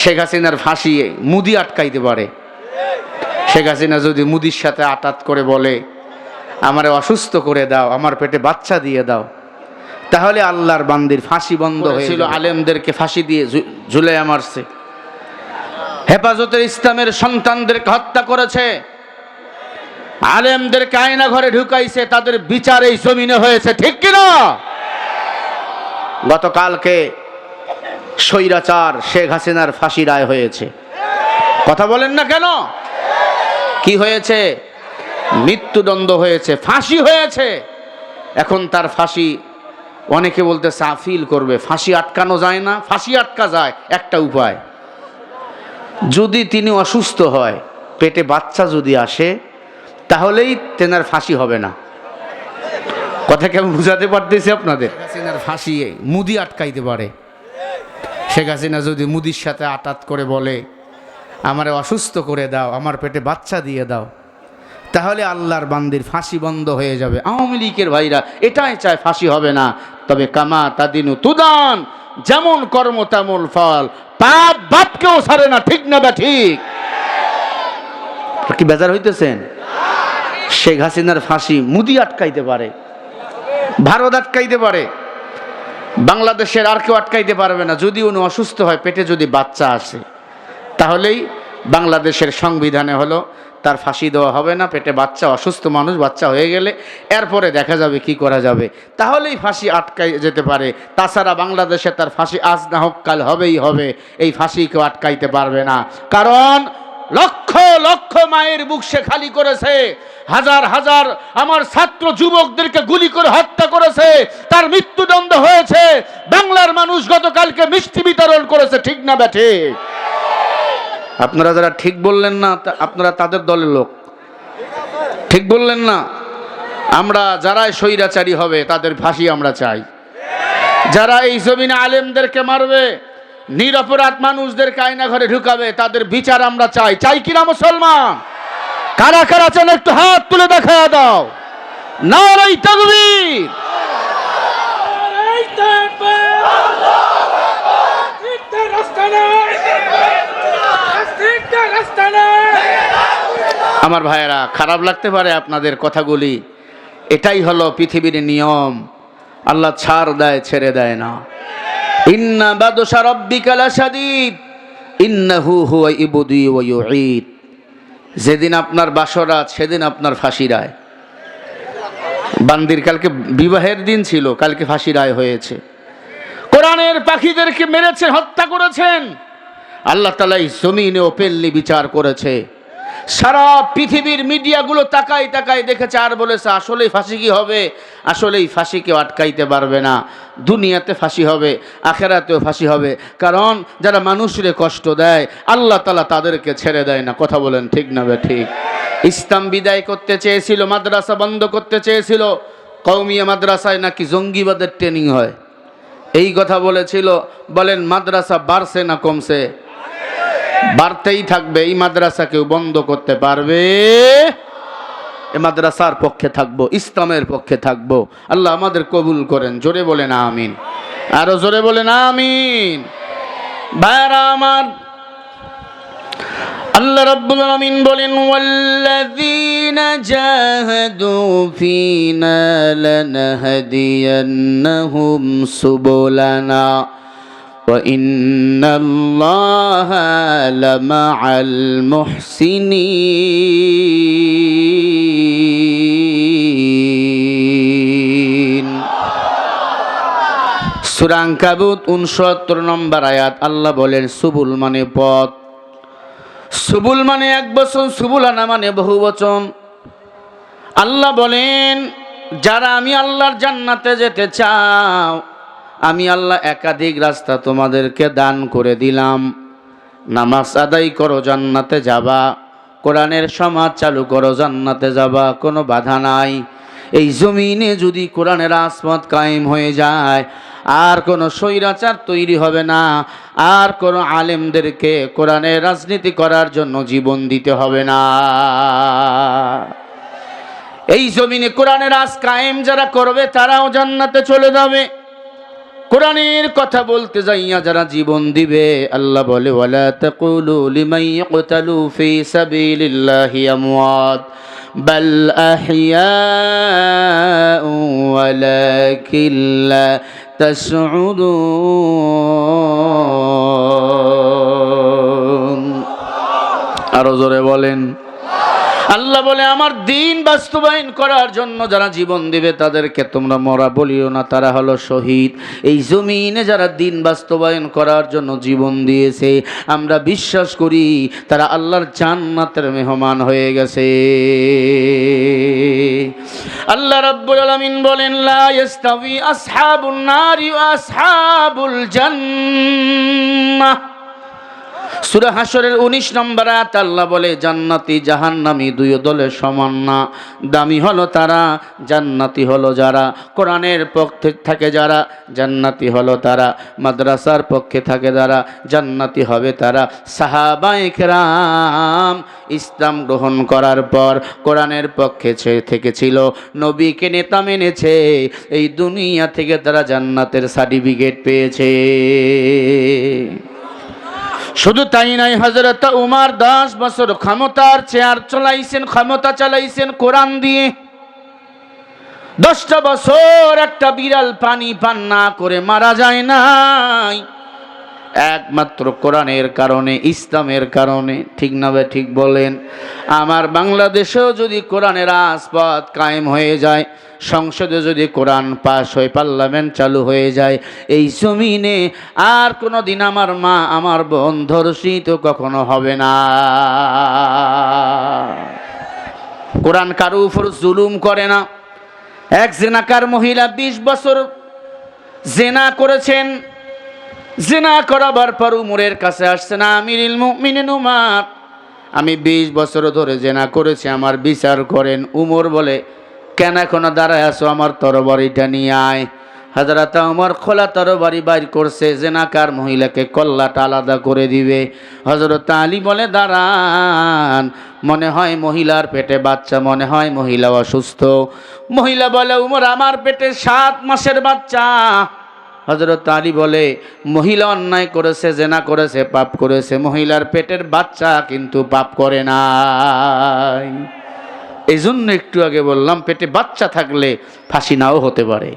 শেখ হাসিনার ফাঁসি মুদি আটকাইতে পারে। শেখ হাসিনা যদি মুদির সাথে আটাত করে বলে আমারে অসুস্থ করে দাও আমার পেটে বাচ্চা দিয়ে দাও তাহলে আল্লাহর বান্দির ফাঁসি বন্ধ হয়েছিল আলেমদেরকে ফাঁসি দিয়ে ঝু- ঝুলাইয়া মারছে। হেফাজতের ইসলামের সন্তানদেরকে হত্যা করেছে। আলেমদেরকে আয়না ঘরে ঢুকাইছে তাদের বিচার এই জমিনে হয়েছে ঠিক কিনা? গতকালকে স্বৈরাচার শেখ হাসিনার ফাঁসি রায় হয়েছে। কথা বলেন না কেন? কি হয়েছে? মৃত্যুদণ্ড হয়েছে, ফাঁসি হয়েছে। এখন তার ফাঁসি অনেকে বলতেছে, আফিল করবে। ফাঁসি আটকানো যায় না, ফাঁসি আটকা যায়, একটা উপায়। যদি তিনি অসুস্থ হয়, পেটে বাচ্চা যদি আসে, তাহলেই তেনার ফাঁসি হবে না। কথা কেমন বুঝাতে পারতেছি আপনাদের? ফাঁসি মুদি আটকাইতে পারে। শেখ হাসিনা যদি মুদির সাথে আটাত করে বলে, আমারে অসুস্থ করে দাও, আমার পেটে বাচ্চা দিয়ে দাও, তাহলে আল্লাহর বান্দির ফাঁসি বন্ধ হয়ে যাবে। আওয়ামী লীগের ভাইরা এটাই চায় ফাঁসি হবে না। তবে কামা তাদিনু তুদান, যেমন কর্ম তেমন ফল। পাপ বাপকেও ছাড়ে না, ঠিক না বা ঠিক? কি বেজার হইতেছেন? শেখ হাসিনার ফাঁসি মুদি আটকাইতে পারে, ভারত আটকাইতে পারে। বাংলাদেশের আর কেউ আটকাইতে পারবে না। যদি উনি অসুস্থ হয়, পেটে যদি বাচ্চা আসে, তাহলেই বাংলাদেশের সংবিধানে হলো, তার ফাঁসি দেওয়া হবে না, পেটে বাচ্চা, অসুস্থ মানুষ বাচ্চা হয়ে গেলে এরপরে দেখা যাবে কি করা যাবে। তাহলেই ফাঁসি আটকাই যেতে পারে। তাছাড়া বাংলাদেশে তার ফাঁসি আজ না হোক, কাল হবেই হবে। এই ফাঁসি কেউ আটকাইতে পারবে না। কারণ লক্ষ লক্ষ লক্ষ মায়ের বুক সে খালি করেছে। হাজার হাজার আমার ছাত্র যুবকদেরকে গুলি করে হত্যা করেছে। তার মৃত্যুদণ্ড হয়েছে। বাংলার মানুষ গতকালকে মিষ্টি বিতরণ করেছে, ঠিক না ব্যাঠে? আপনারা যারা ঠিক বললেন না আপনারা তাদের দলের লোক। ঠিক বললেন না? আমরা যারাই স্বৈরাচারী হবে, তাদের ফাঁসি আমরা চাই। যারা এই জমিনে আলেমদেরকে মারবে নিরপরাধ মানুষদের আয়না ঘরে ঢুকাবে, তাদের বিচার আমরা চাই। চাই কিনা মুসলমান? কারা কারা চান একটু হাত তুলে দেখা দাও। নাই আমার ভাইয়েরা, খারাপ লাগতে পারে আপনাদের কথাগুলি। এটাই হলো পৃথিবীর নিয়ম। আল্লাহ ছাড় দেয়, ছেড়ে দেয় না। ইন্না ইবদি যেদিন আপনার বাসরাত সেদিন আপনার ফাঁসি রায়। বান্দির কালকে বিবাহের দিন ছিল, কালকে ফাঁসি রায় হয়েছে। কোরআনের পাখিদেরকে মেরেছেন, হত্যা করেছেন। আল্লাহ তালা এই জমিনে ওপেনলি বিচার করেছে। সারা পৃথিবীর মিডিয়াগুলো তাকাই তাকাই দেখেছে, আর বলেছে, আসলেই ফাঁসি কি হবে? আসলেই ফাঁসি কেউ আটকাইতে পারবে না। দুনিয়াতে ফাঁসি হবে, আখেরাতেও ফাঁসি হবে। কারণ যারা মানুষরে কষ্ট দেয়, আল্লাহ তালা তাদেরকে ছেড়ে দেয় না। কথা বলেন ঠিক না বে ঠিক? ইসলাম বিদায় করতে চেয়েছিল, মাদ্রাসা বন্ধ করতে চেয়েছিল। কৌমিয়া মাদ্রাসায় নাকি জঙ্গিবাদের ট্রেনিং হয়? এই কথা বলেছিল, বলেন, মাদ্রাসা বাড়ছে না কমছে? বাড়তেই থাকবে, এই মাদ্রাসা কেউ বন্ধ করতে পারবে? এ মাদ্রাসার পক্ষে থাকব, ইসলামের পক্ষে থাকব। আল্লাহ আমাদের কবুল করেন, জোরে বলেন আমিন। আরও জোরে বলেন আমিন। ভাইরা আমার, আল্লাহ রাব্বুল আলামিন বলেন, ওয়াল্লাযীনা জাহাদু ফীনা লানাহদিয়ান্নাহুম সুবুলানা। وإن الله لمع المحسنين সুরাঙ্কাবুত উনসত্তর নম্বর আয়াত আল্লাহ বলেন সুবুল মানে পথ সুবুল মানে এক বচন সুবুলানা মানে বহু বচন আল্লাহ বলেন যারা আমি আল্লাহর জান্নাতে যেতে চাও আমি আল্লাহ একাধিক রাস্তা তোমাদেরকে দান করে দিলাম। নামাজ আদায় করো, জান্নাতে যাবা। কোরআনের সমাজ চালু করো, জান্নাতে যাবা, কোনো বাধা নাই। এই জমিনে যদি কোরআনের আসমত কায়েম হয়ে যায়, আর কোনো স্বৈরাচার তৈরি হবে না, আর কোনো আলেমদেরকে কোরআনের রাজনীতি করার জন্য জীবন দিতে হবে না। এই জমিনে কোরআনের আজ কায়েম যারা করবে, তারাও জান্নাতে চলে যাবে। কোরআনের কথা বলতে যাইয়া যারা জীবন দিবে, আল্লাহ বলে, ওয়ালা তাকুলু লিমান ইয়াকতালু ফি সাবিলিল্লাহি আরও জোরে বলেন আল্লাহ বলে, আমার দিন বাস্তবায়ন করার জন্য যারা জীবন দিবে, তাদেরকে তোমরা মরা বলিও না। তারা হলো শহীদ। এই জমিনে যারা দিন বাস্তবায়ন করার জন্য জীবন দিয়েছে, আমরা বিশ্বাস করি তারা আল্লাহর জান্নাতের মেহমান হয়ে গেছে। আল্লাহ রাব্বুল আলামিন বলেন, লা ইস্তাবি আসহাবুন নারি ওয়া আসহাবুল জান্নাহ। সুরা হাসরের উনিশ নম্বর আয়াত আল্লাহ বলে, জান্নাতি জাহান্নামি দুই দলে সমান না। দামি হলো তারা, জান্নাতি হলো যারা। কোরআনের পক্ষে থাকে যারা, জান্নাতি হলো তারা। মাদ্রাসার পক্ষে থাকে যারা, জান্নাতি হবে তারা। সাহাবায়ে কেরাম, ইসলাম গ্রহণ করার পর কোরআনের পক্ষে থেকেছিল। নবীকে নেতা মেনেছে। এই দুনিয়া থেকে তারা জান্নাতের সার্টিফিকেট পেয়েছে। শুধু তাই নাই হজরত উমার দশ বছর ক্ষমতার চেয়ার চলাইছেন, ক্ষমতা চালাইছেন কোরআন দিয়ে। দশটা বছর একটা বিড়াল পানি পান না করে মারা যায় নাই। একমাত্র কোরআনের কারণে, ইসলামের কারণে। ঠিক না ঠিক বলেন? আমার বাংলাদেশেও যদি কোরআনের আসপাত কায়েম হয়ে যায়, সংসদে যদি কোরআন পাশ হয়ে পার্লামেন্ট চালু হয়ে যায়, এই জমিনে আর কোনো দিন আমার মা, আমার বোন ধর্ষিত কখনো হবে না। কোরআন কারও উপর জুলুম করে না। এক জেনাকার মহিলা ২০ বছর জেনা করেছেন জেনা করাবার পর উমরের কাছে আসছে, না, আমিরুল মুমিনিন আমি ২০ বছর ধরে জেনা করেছি, আমার বিচার করেন। উমর বলে, কেন এখনও দাঁড়ায় আছো আমার তরবারিটা নিয়ে আয়? হাজারাত আমার খোলা তরবারি বাইর করছে, জেনাকার মহিলাকে কল্লাটা আলাদা করে দিবে। হজরত আলী বলে, দাঁড়ান, মনে হয় মহিলার পেটে বাচ্চা, মনে হয় মহিলা অসুস্থ। মহিলা বলে, উমর, আমার পেটে সাত মাসের বাচ্চা। হজরত আলী বলে, মহিলা অন্যায় করেছে, জেনা করেছে, পাপ করেছে, মহিলার পেটের বাচ্চা কিন্তু পাপ করে নাই। এই জন্য একটু আগে বললাম, পেটে বাচ্চা থাকলে ফাঁসি নাও হতে পারে।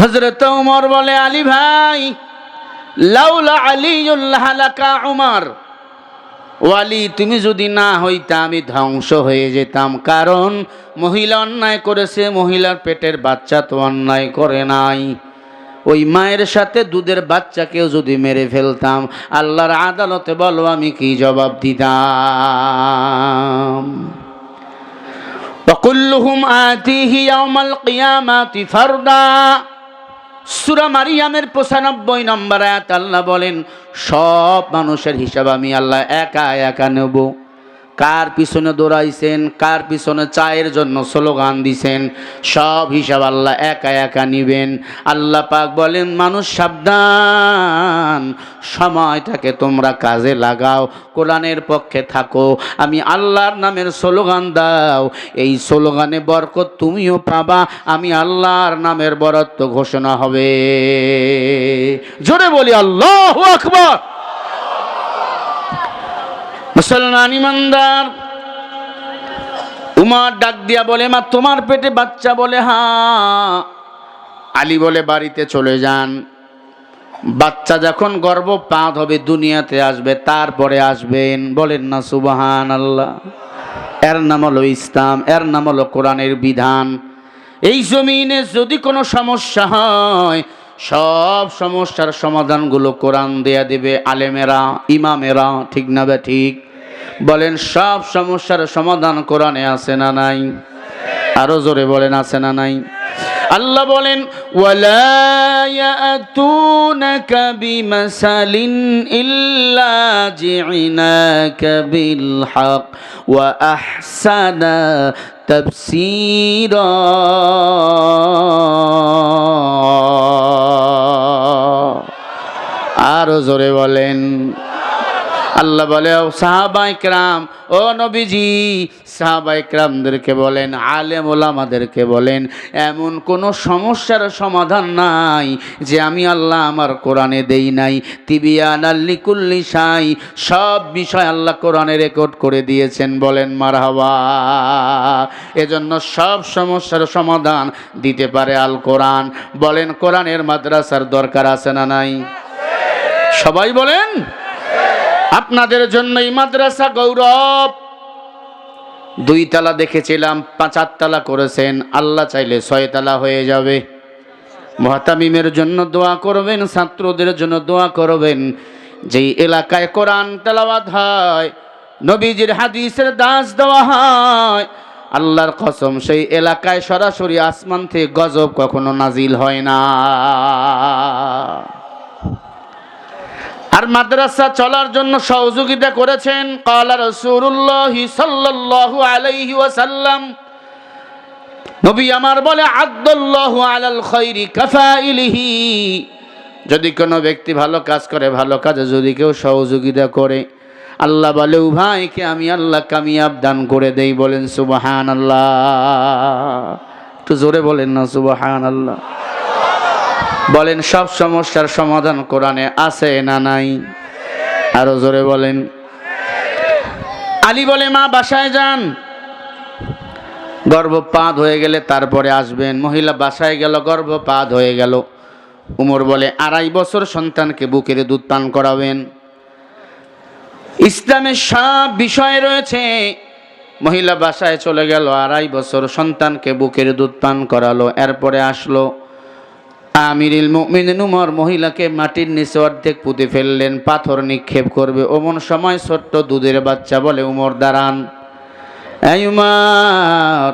হজরত উমর বলে, আলী ভাই, লাউলা আলিউল্লাহ লাকা উমর ওয়ালি তুমি যদি না হইতা আমি ধ্বংস হয়ে যেতাম কারণ মহিলা অন্যায় করেছে মহিলার পেটের বাচ্চা তো অন্যায় করে নাই ওই মায়ের সাথে দুধের বাচ্চাকেও যদি মেরে ফেলতাম আল্লাহর আদালতে বলো আমি কি জবাব দিতাম وكلهم آتيه يوم القيامة فردا সুরা মারিয়ামের পঁচানব্বই নম্বর আয়াত আল্লাহ বলেন, সব মানুষের হিসাব আমি আল্লাহ একা একা নেব। কার পিছনে দৌড়াইছেন, কার পিছনে চায়ের জন্য স্লোগান দিছেন, সব হিসাব আল্লাহ একা একা নিবেন। আল্লাহ পাক বলেন, মানুষ সাবধান, সময়টাকে তোমরা কাজে লাগাও, কোরআনের পক্ষে থাকো, আমি আল্লাহর নামের স্লোগান দাও, এই স্লোগানে বরকত তুমিও পাবা, আমি আল্লাহর নামের বরত্ব ঘোষণা হবে। জোরে বলি, আল্লাহ আকবর। মুসলমান ইমানদার। উমার ডাক দিয়া বলে, মা, তোমার পেটে বাচ্চা বলে, হা। আলী বলে, বাড়িতে চলে যান। বাচ্চা যখন গর্ব গর্ভপাত হবে, দুনিয়াতে আসবে, তারপরে আসবেন। বলেন, না সুবাহান আল্লাহ এর নাম হলো ইসলাম, এর নাম হলো কোরআনের বিধান। এই জমিনে যদি কোনো সমস্যা হয় সব সমস্যার সমাধানগুলো কোরআন দেয়া দেবে আলেমেরা, ইমামেরা, ঠিক না বে ঠিক? বলেন, সব সমস্যার সমাধান কোরআনে আছে না নাই? আরও জোরে বলেন, আছে না নাই? আল্লাহ বলেন বিমাসালিন ইল্লা জিনাকা বিল হক ওয়া আহসানা তাফসীরা। আরও জোরে বলেন আল্লাহ বলে, ও সাহাবাই ক্রাম, ও নবীজি সাহাবাই ক্রামদেরকে বলেন, আলেম ওলামাদেরকে বলেন, এমন কোনো সমস্যার সমাধান নাই যে আমি আল্লাহ আমার কোরআনে দেই নাই। তিবিয়ান আল্লিকুল্লি সাই সব বিষয় আল্লাহ কোরআনে রেকর্ড করে দিয়েছেন। বলেন, মারহাবা, এজন্য সব সমস্যার সমাধান দিতে পারে আল কোরআন। বলেন, কোরআনের মাদ্রাসার দরকার আছে না নাই? সবাই বলেন আপনাদের জন্য এই মাদ্রাসা গৌরব। দুই তালা দেখেছিলাম পাঁচার তালা করেছেন, আল্লাহ চাইলে ছয় তালা হয়ে যাবে। মহাতামিমের জন্য দোয়া করবেন, ছাত্রদের জন্য দোয়া করবেন। যেই এলাকায় কোরআন তেলাওয়াত হয়, নবীজির হাদিসের দাস দেওয়া হয়, আল্লাহর কসম, সেই এলাকায় সরাসরি আসমান থেকে গজব কখনো নাজিল হয় না। আর মাদ্রাসা চলার জন্য সহযোগিতা করেছেন কালা রসুল্লাহ সাল্লাল্লাহু আলাইহি ওয়াসাল্লাম। নবী আমার বলে আব্দুল্লাহু আলাল খৈরি কাফাইলিহি। যদি কোনো ব্যক্তি ভালো কাজ করে, ভালো কাজে যদি কেউ সহযোগিতা করে, আল্লাহ বলে ভাইকে, আমি আল্লাহ কামিয়াব দান করে দেই। বলেন সুবাহান আল্লাহ একটু জোরে বলেন না সুবাহান আল্লাহ বলেন, সব সমস্যার সমাধান কোরআনে আছে না নাই? আরও জোরে বলেন। আলী বলে, মা, বাসায় যান। গর্ভপাত হয়ে গেলে তারপরে আসবেন। মহিলা বাসায় গেল, গর্ভপাত হয়ে গেল। উমর বলে, আড়াই বছর সন্তানকে বুকের দুধ পান করাবেন। ইসলামের সব বিষয় রয়েছে। মহিলা বাসায় চলে গেল, আড়াই বছর সন্তানকে বুকের দুধ পান করালো, এরপরে আসলো। আমিরুল মুমিনিন উমর মহিলাকে মাটির নিচে অর্ধেক পুঁতে ফেললেন, পাথর নিক্ষেপ করবে। ওমন সময় ছোট্ট দুধের বাচ্চা বলে, উমর, দাঁড়ান। এই উমার,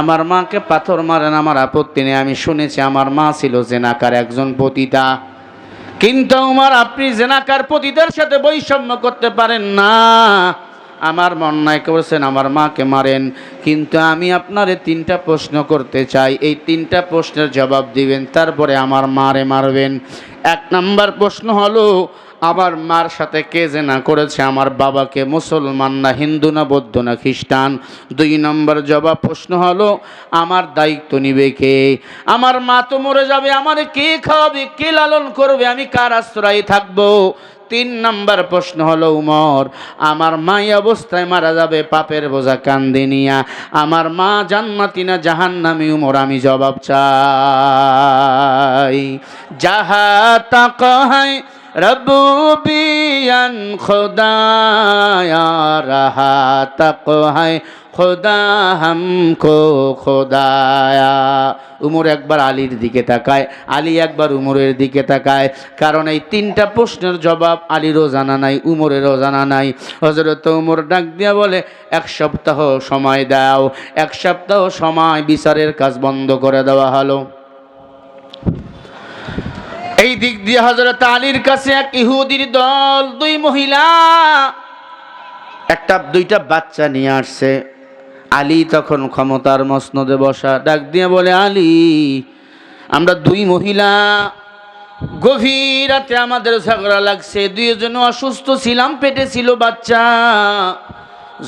আমার মাকে পাথর মারেন, আমার আপত্তি নেই। আমি শুনেছি আমার মা ছিল জেনাকার, একজন পতিতা। কিন্তু উমার, আপনি জেনাকার পতিতার সাথে বৈষম্য করতে পারেন না। আমার অন্যায় করেছেন, আমার মাকে মারেন। কিন্তু আমি আপনারে তিনটা প্রশ্ন করতে চাই। এই তিনটা প্রশ্নের জবাব দিবেন, তারপরে আমার মারে মারবেন। এক নাম্বার প্রশ্ন হলো, আমার মার সাথে কে যে না করেছে? আমার বাবাকে মুসলমান না হিন্দু না বৌদ্ধ না খ্রিস্টান? দুই নম্বর জবাব প্রশ্ন হলো, আমার দায়িত্ব নিবে কে? আমার মা তো মরে যাবে, আমার কে খাওয়াবে, কে লালন করবে? আমি কার আশ্রয়ে থাকব? তিন নম্বর প্রশ্ন হলো, উমর, আমার মাই অবস্থায় মারা যাবে, পাপের বোঝা কান্দে নিয়া। আমার মা জান্নাতি না জাহান্নামি, উমর, আমি জবাব চাই। যাহা তাকায় রব্বু বিয়ান খোদায়া রাহা তাকহায় খোদা হামকো খোদায়া। উমর একবার আলীর দিকে তাকায়, আলী একবার উমরের দিকে তাকায়, কারণ এই তিনটা প্রশ্নের জবাব আলীরও জানা নাই, উমরেরও জানা নাই। হজরত উমর ডাক দিয়া বলে, এক সপ্তাহ সময় দাও, এক সপ্তাহ সময় বিচারের কাজ বন্ধ করে দেওয়া হলো। এই দিক দিয়ে হজরত আলীর কাছে এক ইহুদির দল, দুই মহিলা। একটা, দুইটা বাচ্চা নিয়ে আসছে। আলী তখন ক্ষমতার মসনদে বসা। ডাক দিয়ে বলে, আলী, আমরা দুই মহিলা। গভীর রাতে আমাদের ঝগড়া লাগছে। দুইজন অসুস্থ ছিলাম, পেটে ছিল বাচ্চা।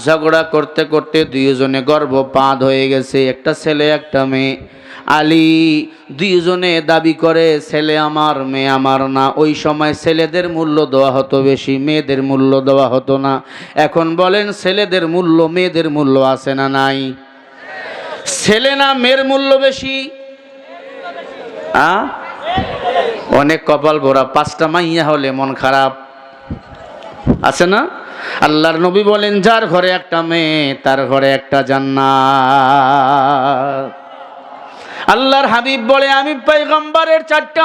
ঝগড়া করতে করতে দুইজনে গর্ভপাত হয়ে গেছে। একটা ছেলে, একটা মেয়ে। আলী দুইজনে দাবি করে, ছেলে আমার, মেয়ে আমার না। ওই সময় ছেলেদের মূল্য দেওয়া হতো বেশি, মেয়েদের মূল্য দেওয়া হতো না। এখন বলেন, ছেলেদের মূল্য, মেয়েদের মূল্য আছে না নাই? ছেলে না, মেয়ের মূল্য বেশি? অনেক কপাল ভরা, পাঁচটা মাইয়া হলে মন খারাপ। আছে না? আল্লাহর নবী বলেন, যার ঘরে একটা মেয়ে, তার ঘরে একটা জান্নাত। আল্লাহর হাবিব বলে আমি পাইগম্বরের চারটা